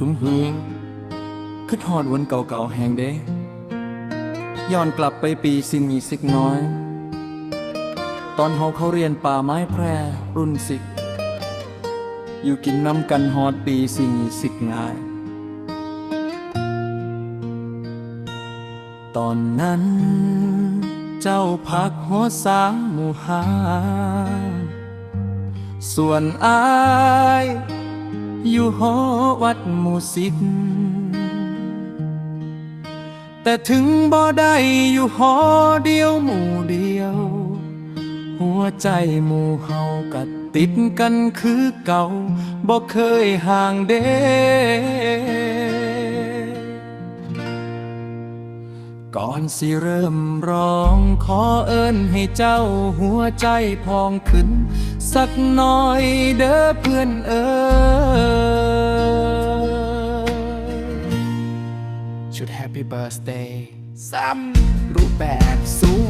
หือคือทอดวันเก่าๆแหงเด้ย้อนกลับไปปีสิมีสิกน้อย ตอนเฮาเขาเรียนป่าไม้แพร่รุ่นสิก อยู่กินน้ำกันฮอดปีสิมีสิกง่าย ตอนนั้นเจ้าพักหัวสางหมู่หา ส่วนอาย อยู่หอวัดหมู่สิทธิ์แต่ถึงบ่ได้อยู่หอเดียวหมู่เดียว หัวใจหมู่เฮากัดติดกันคือเก่าบ่เคยห่างเด้ก่อนสิเริ่มร้องขอเอิ้นให้เจ้าหัวใจพองขึ้น สักหน่อยเด้อเพื่อนเอ๋ Happy Birthday ซ้ำรูปแบบสูง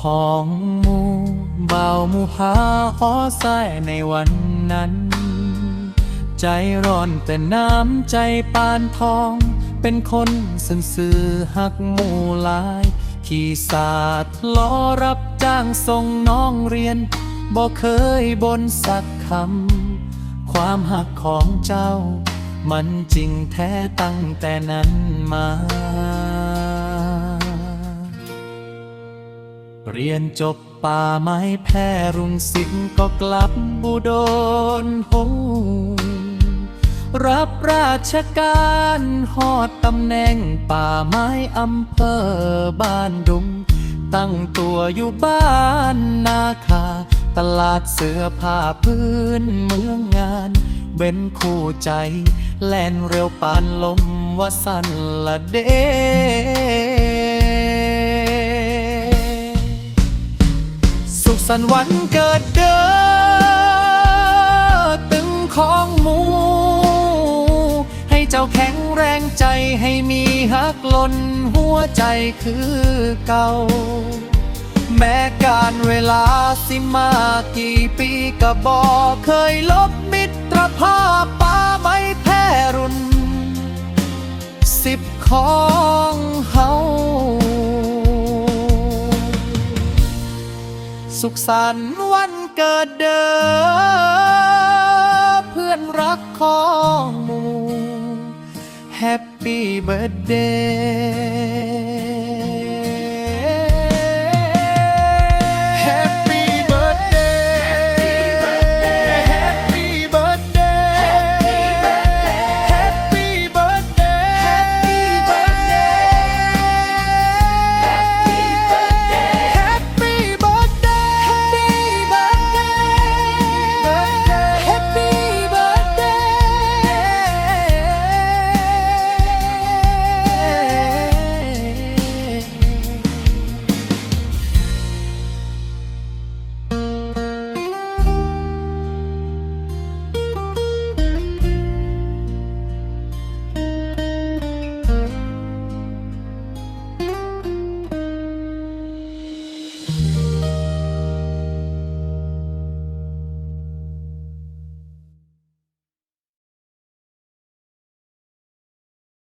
ของมูเบามูหาหอใส่ในวันนั้น ใจร้อนแต่น้ำใจปานทอง เป็นคนสันสื่อหักมูลาย ขี่ศาสตร์ล้อรับจ้างส่งน้องเรียนบ่เคยบนสักคำ ความหักของเจ้า มันจริงแท้ตั้งแต่นั้นมา เรียนจบป่าไม้แพรรุงสิงก็กลับบุโดนหงรับราชการหอดตำแหน่งป่าไม้อำเภอบ้านดุง ตั้งตัวอยู่บ้านนาคา ตลาดเสื้อผ้าพื้นเมืองงานเป็นคู่ใจ แล่นเร็วปานลมว่าสันละเด สันวันเกิดเด้อตึงของหมู ให้เจ้าแข็งแรงใจให้มีฮักล้นหัวใจคือเก่า แม้การเวลาสิมากี่ปีก็บอกเคยลบมิตรภาพป้าไม่แพ้รุ่นสิบของเฮา สุขสันต์วันเกิดเด้อเพื่อนรักของหมู่ Happy Birthday